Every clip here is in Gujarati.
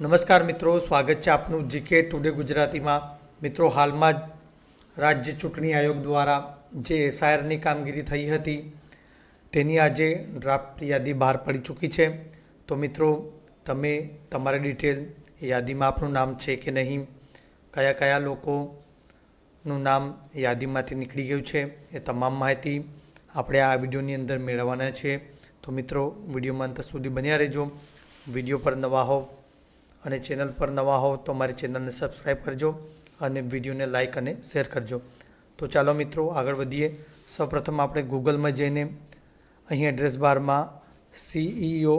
નમસ્કાર મિત્રો, સ્વાગત છે આપનું જીકે ટુડે ગુજરાતીમાં. મિત્રો, હાલમાં જ રાજ્ય ચૂંટણી આયોગ દ્વારા જે એસઆઈઆરની કામગીરી થઈ હતી, તેની આજે ડ્રાફ્ટ યાદી બહાર પડી ચૂકી છે. તો મિત્રો, તમે તમારી ડિટેલ યાદીમાં આપનું નામ છે કે નહીં, કયા કયા લોકોનું નામ યાદીમાંથી નીકળી ગયું છે, એ તમામ માહિતી આપણે આ વિડીયોની અંદર મેળવવાના છે. તો મિત્રો, વિડીયોમાં અંત સુધી બન્યા રહેજો. વીડિયો પર નવા હો અને ચેનલ પર નવા હોવ તો મારી ચેનલને સબસ્ક્રાઈબ કરજો અને વિડીયોને લાઇક અને શેર કરજો. તો ચાલો મિત્રો આગળ વધીએ. સૌપ્રથમ આપણે ગૂગલમાં જઈને અહીં એડ્રેસ બારમાં CEO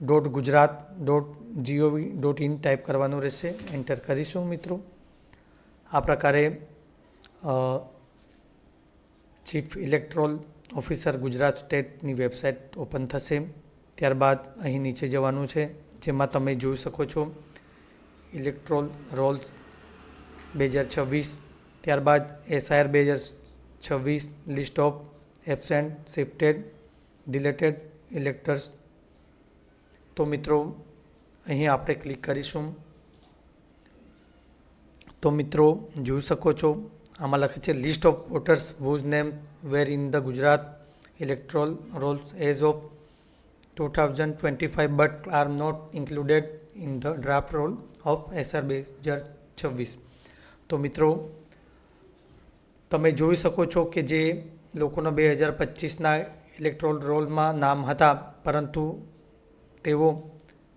dot Gujarat dot GOV dot in type કરવાનું રહેશે. એન્ટર કરીશું મિત્રો. આ પ્રકારે ચીફ ઇલેક્ટ્રોલ ઓફિસર ગુજરાત સ્ટેટની વેબસાઇટ ઓપન થશે. ત્યારબાદ અહીં નીચે જવાનું છે. જેમાં તમે જોઈ શકો છો ઇલેક્ટ્રોલ રોલ્સ બે હજાર છવ્વીસ, ત્યારબાદ એસઆઈઆર બે હજાર છવ્વીસ list of absent shifted deleted electors તો મિત્રો, અહીં આપણે ક્લિક કરીશું. તો મિત્રો, જોઈ શકો છો, આમાં લખે છે list of voters whose name were in the Gujarat electoral rolls as of thousand twenty five but are not included in the draft roll of SR બે હજાર છવ્વીસ તો મિત્રો, તમે જોઈ શકો છો કે જે લોકોના બે હજાર પચીસના ઇલેક્ટ્રોલ રોલમાં નામ હતા, પરંતુ તેઓ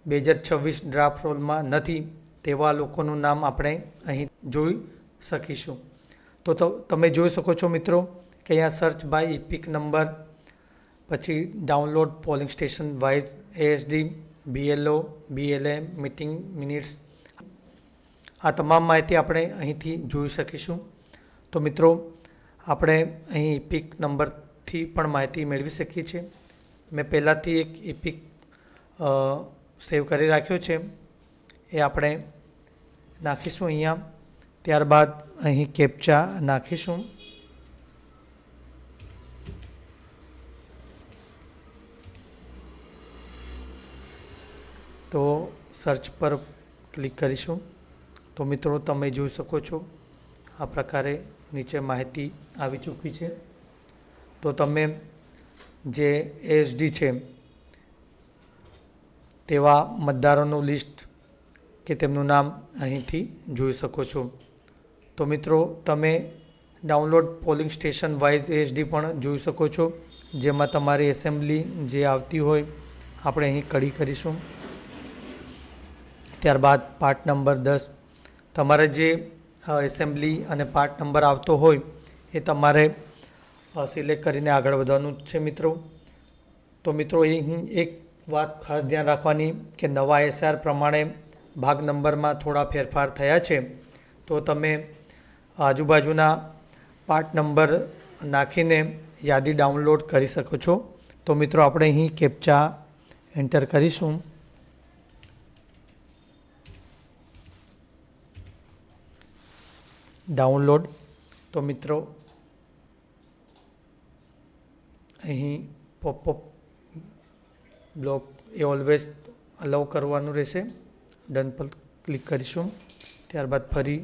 બે હજાર છવ્વીસ ડ્રાફ્ટ રોલમાં નથી, તેવા લોકોનું નામ આપણે અહીં જોઈ શકીશું. તો તમે જોઈ શકો છો મિત્રો કે અહીંયા સર્ચ બાય ઇપિક નંબર પછી download polling station wise ASD BLO BLM meeting minutes આ તમામ માહિતી આપણે અહીંથી જોઈ શકીશું. તો મિત્રો, આપણે અહીં ઇપિક નંબરથી પણ માહિતી મેળવી શકીએ છીએ. મેં પહેલાંથી એક ઇપિક સેવ કરી રાખ્યો છે. એ આપણે નાખીશું અહીંયા. ત્યારબાદ અહીં કેપ્ચા નાખીશું. તો સર્ચ પર ક્લિક કરીશું. તો મિત્રો, તમે જોઈ શકો છો, આ પ્રકારે નીચે માહિતી આવી ચૂકી છે. તો તમે જે એસડી છે, તેવા મતદારોનું લિસ્ટ કે તેમનું નામ અહીંથી જોઈ શકો છો. તો મિત્રો, તમે download polling station wise HD પણ જોઈ શકો છો, જેમાં તમારી એસેમ્બલી જે આવતી હોય, આપણે અહીં કડી કરીશું. ત્યારબાદ પાર્ટ નંબર દસ. તમારે જે એસેમ્બલી અને પાર્ટ નંબર આવતો હોય, એ તમારે સિલેક્ટ કરીને આગળ વધવાનું છે મિત્રો. તો મિત્રો, અહીં એક વાત ખાસ ધ્યાન રાખવાની કે નવા એસઆર પ્રમાણે ભાગ નંબરમાં થોડા ફેરફાર થયા છે. તો તમે આજુબાજુના પાર્ટ નંબર નાખીને યાદી ડાઉનલોડ કરી શકો છો. તો મિત્રો, આપણે અહીં કેપ્ચા એન્ટર કરીશું. ડાઉનલોડ. તો મિત્રો, અહીં પોપઅપ બ્લોક એ ઓલવેઝ અલાઉ કરવાનું રહેશે. ડન પર ક્લિક કરીશું. ત્યારબાદ ફરી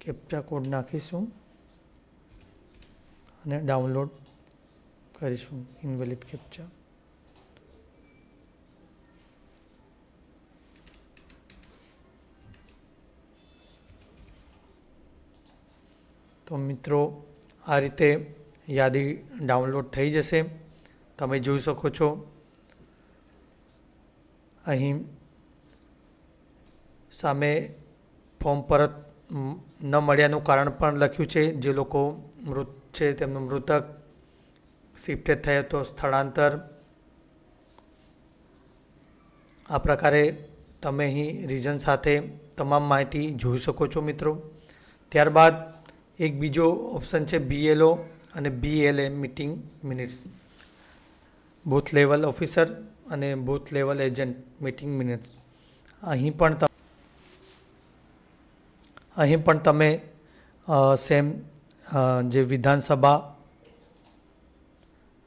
કેપ્ચા કોડ નાખીશું અને ડાઉનલોડ કરીશું ઇનવેલિડ કેપ્ચા તો મિત્રો, આ રીતે યાદી ડાઉનલોડ થઈ જશે. તમે જોઈ શકો છો. અહીં સામે ફોર્મ પરત ન મળ્યાનું કારણ પણ લખ્યું છે. જે લોકો મૃત છે, તેમનું મૃતક શિફ્ટેડ થયો તો સ્થળાંતર. આ પ્રકારે તમે અહીં રીઝન સાથે તમામ માહિતી જોઈ શકો છો મિત્રો. ત્યારબાદ એક બીજો ઓપ્શન છે બીએલઓ અને BLA meeting minutes booth level officer અને booth level agent meeting minutes અહીં પણ અહીં પણ તમે સેમ જે વિધાનસભા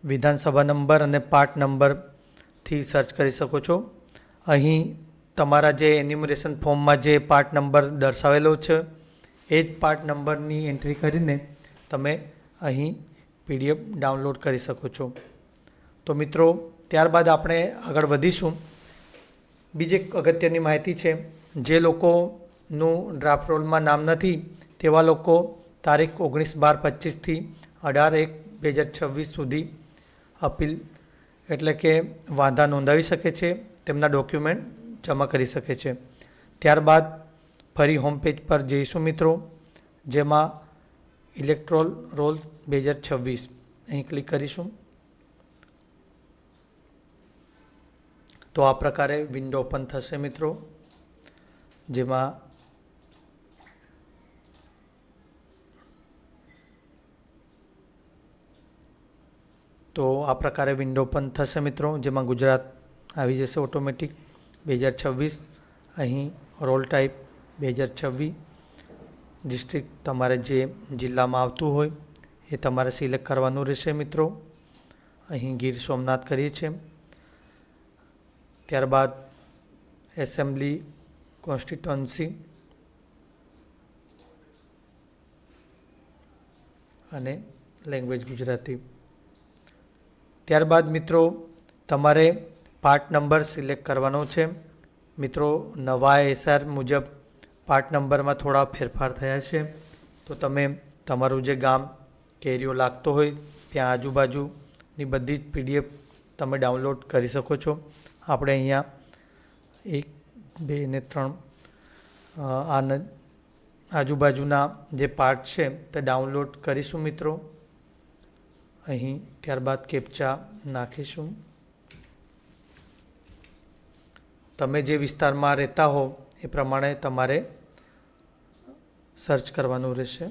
વિધાનસભા નંબર અને પાર્ટ નંબરથી સર્ચ કરી શકો છો. અહીં તમારા જે એન્યુમરેશન ફોર્મમાં જે પાર્ટ નંબર દર્શાવેલો છે એ જ પાર્ટ નંબરની એન્ટ્રી કરીને તમે અહીં પીડીએફ ડાઉનલોડ કરી શકો છો. તો મિત્રો, ત્યારબાદ આપણે આગળ વધીશું. બીજી એક અગત્યની માહિતી છે, જે લોકોનું ડ્રાફ્ટ રોલમાં નામ નથી, તેવા લોકો તારીખ ઓગણીસ બાર પચીસથી અઢાર એક બે હજાર છવ્વીસ સુધી અપીલ એટલે કે વાંધા નોંધાવી શકે છે, તેમના ડોક્યુમેન્ટ જમા કરી શકે છે. ત્યારબાદ ફરી હોમ પેજ પર જઈશું મિત્રો, જેમાં ઇલેક્ટ્રોલ રોલ બે હજાર છવ્વીસ. અહીં ક્લિક કરીશું. તો આ પ્રકારે વિન્ડો ઓપન થશે મિત્રો, જેમાં તો આ પ્રકારે વિન્ડો ઓપન થશે મિત્રો, જેમાં ગુજરાત આવી જશે ઓટોમેટિક બે હજાર છવ્વીસ, અહીં રોલ ટાઈપ બે હજાર છવ્વીસ ડિસ્ટ્રિક્ટ તમારે જે જિલ્લામાં આવતું હોય એ તમારે સિલેક્ટ કરવાનું રહેશે મિત્રો. અહીં ગીર સોમનાથ કરીએ છીએ. ત્યારબાદ એસેમ્બલી કોન્સ્ટિટ્યુન્સી અને લેંગ્વેજ ગુજરાતી. ત્યારબાદ મિત્રો તમારે પાર્ટ નંબર સિલેક્ટ કરવાનો છે. મિત્રો નવા એસઆર મુજબ પાર્ટ નંબરમાં થોડા ફેરફાર થયા છે. તો તમે તમારું જે ગામ કેરીઓ લાગતો હોય ત્યાં આજુબાજુની બધી જ પીડીએફ તમે ડાઉનલોડ કરી શકો છો. આપણે અહીંયા એક બે ને ત્રણ અ, આ આજુબાજુના જે પાર્ટ છે તે ડાઉનલોડ કરીશું મિત્રો. અહીં ત્યારબાદ કેપ્ચા નાખીશું. તમે જે વિસ્તારમાં રહેતા હો એ પ્રમાણે તમારે સર્ચ કરવાનું રહેશે.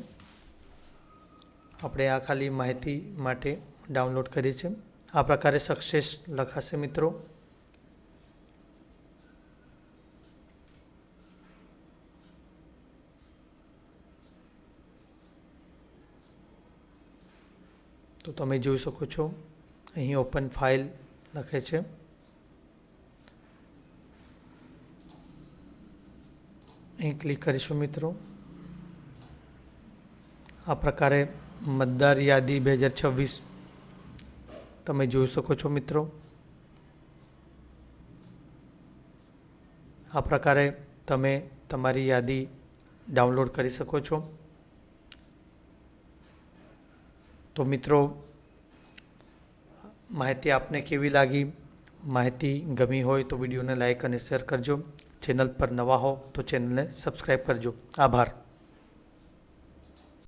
આપણે આ ખાલી માહિતી માટે ડાઉનલોડ કરી છે. આ પ્રકારે સક્સેસ લખાશે મિત્રો. તો તમે જોઈ શકો છો, અહીં ઓપન ફાઇલ લખે છે. અહીં ક્લિક કરીશું મિત્રો. આ પ્રકારે મતદાર યાદી બે હજાર છવ્વીસ તમે જોઈ શકો છો મિત્રો. આ પ્રકારે તમે તમારી યાદી ડાઉનલોડ કરી શકો છો. તો મિત્રો, માહિતી આપને કેવી લાગી? માહિતી ગમી હોય તો વિડીયોને લાઈક અને શેર કરજો. ચેનલ પર નવા હો તો ચેનલને સબસ્ક્રાઈબ કરજો. આભાર.